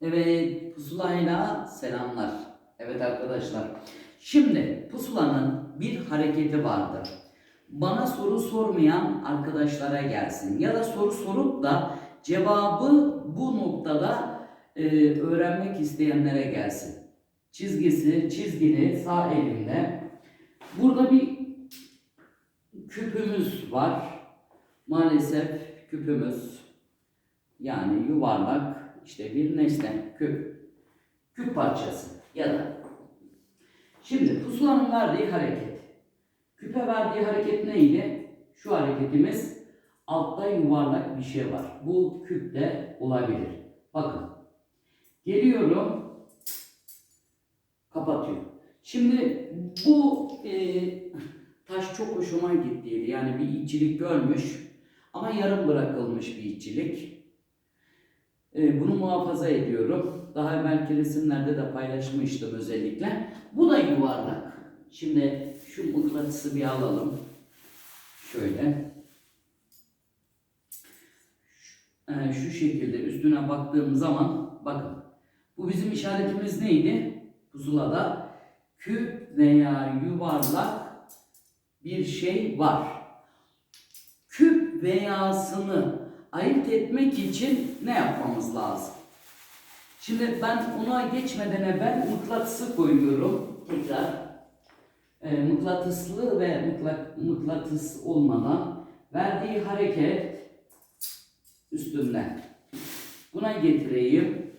Evet, pusulayla selamlar. Evet arkadaşlar. Şimdi pusulanın bir hareketi vardır. Bana soru sormayan arkadaşlara gelsin. Ya da soru sorup da cevabı bu noktada e, öğrenmek isteyenlere gelsin. Çizgisi, çizgili sağ elimde. Burada bir küpümüz var. Maalesef küpümüz yani yuvarlak işte bir nesne, küp, küp parçası ya da. Şimdi pusulanın verdiği hareket. Küpe verdiği hareket neydi? Şu hareketimiz altta yuvarlak bir şey var. Bu küpte olabilir. Bakın. Geliyorum. Kapatıyor. Şimdi bu e, taş çok hoşuma gittiydi. Yani bir içilik görmüş ama yarım bırakılmış bir içilik. Ee, Bunu muhafaza ediyorum. Daha evvelki resimlerde de paylaşmıştım özellikle. Bu da yuvarlak. Şimdi şu mıknatısı bir alalım. Şöyle. Ee, Şu şekilde üstüne baktığım zaman bakın. Bu bizim işaretimiz neydi? Pusulada küp veya yuvarlak bir şey var. Küp veyasını ayırt etmek için ne yapmamız lazım? Şimdi ben ona geçmeden evvel mıknatısı koyuyorum. Tekrar e, mıknatıslı ve mıkla- mıknatıs olmadan verdiği hareket üstünden. Buna getireyim.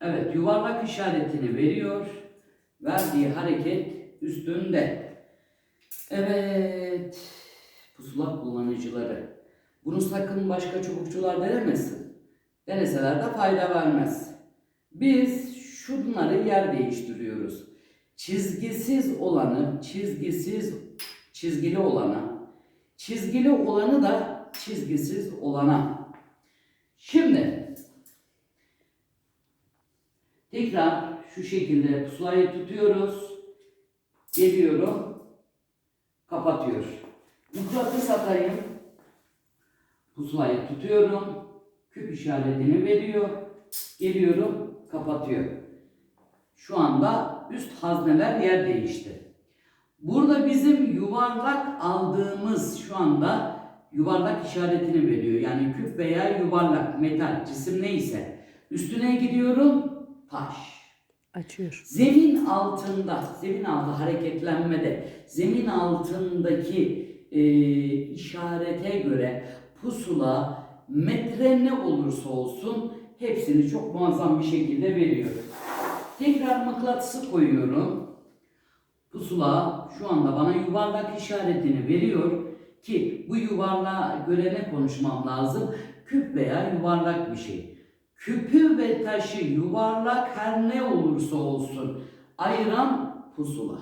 Evet yuvarlak işaretini veriyor. Verdiği hareket üstünde. Evet. Pusula kullanıcıları. Bunu sakın başka çubukçular denemesin. Deneseler de fayda vermez. Biz şunları yer değiştiriyoruz. Çizgisiz olanı, çizgisiz, çizgili olana, çizgili olanı da çizgisiz olana. Şimdi tekrar şu şekilde pusulayı tutuyoruz. Geliyorum. Kapatıyor. Mıknatıs atayım. Pusulayı tutuyorum. Küp işaretini veriyor. Geliyorum. Kapatıyor. Şu anda üst hazneler yer değişti. Burada bizim yuvarlak aldığımız şu anda yuvarlak işaretini veriyor. Yani küp veya yuvarlak metal cisim neyse. Üstüne gidiyorum. Taş. Açıyor. Zemin altında, zemin altı hareketlenmede, zemin altındaki e, işarete göre pusula metre ne olursa olsun hepsini çok muazzam bir şekilde veriyor. Tekrar mıknatısı koyuyorum. Pusula şu anda bana yuvarlak işaretini veriyor ki bu yuvarlağa göre ne konuşmam lazım? Küp veya yuvarlak bir şey. Küpü ve taşı yuvarlak her ne olursa olsun ayıran pusula.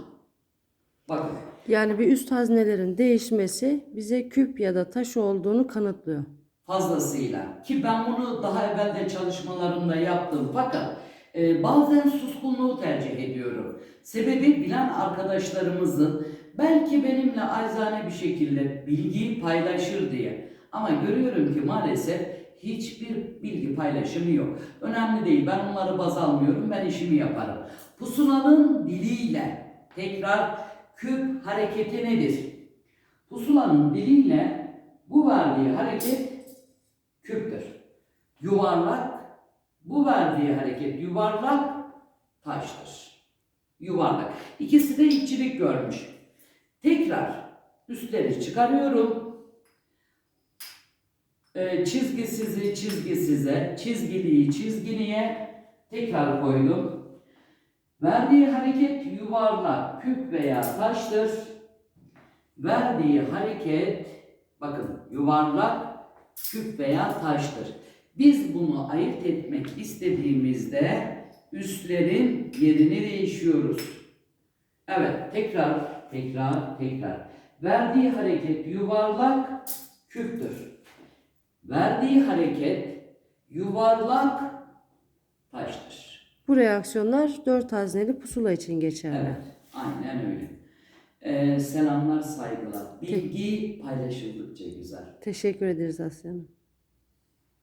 Bakın Yani bir üst haznelerin değişmesi bize küp ya da taş olduğunu kanıtlıyor. fazlasıyla ki ben bunu daha evvel de çalışmalarımda yaptım fakat e, bazen suskunluğu tercih ediyorum. Sebebi bilen arkadaşlarımızın belki benimle acizane bir şekilde bilgiyi paylaşır diye. Ama görüyorum ki maalesef hiçbir bilgi paylaşımı yok. Önemli değil ben onları baz almıyorum ben işimi yaparım. Pusulanın diliyle tekrar küp hareketi nedir? Pusulanın diliyle bu verdiği hareket küptür. Yuvarlak, bu verdiği hareket yuvarlak taştır. Yuvarlak. İkisi de içilik görmüş. Tekrar üstleri çıkarıyorum. Ee, çizgisizi çizgisize, çizgiliyi çizgiliye tekrar koydum. Verdiği hareket yuvarlak, küp veya taştır. Verdiği hareket bakın yuvarlak, küp veya taştır. Biz bunu ayırt etmek istediğimizde üstlerin yerini değişiyoruz. Evet, tekrar, tekrar, tekrar. Verdiği hareket yuvarlak, küptür. Verdiği hareket yuvarlak, taştır. Bu reaksiyonlar dört hazneli pusula için geçerli. Evet, aynen öyle. Ee, selamlar, saygılar. Bilgi paylaşıldıkça güzel. Teşekkür ederiz Asya Hanım.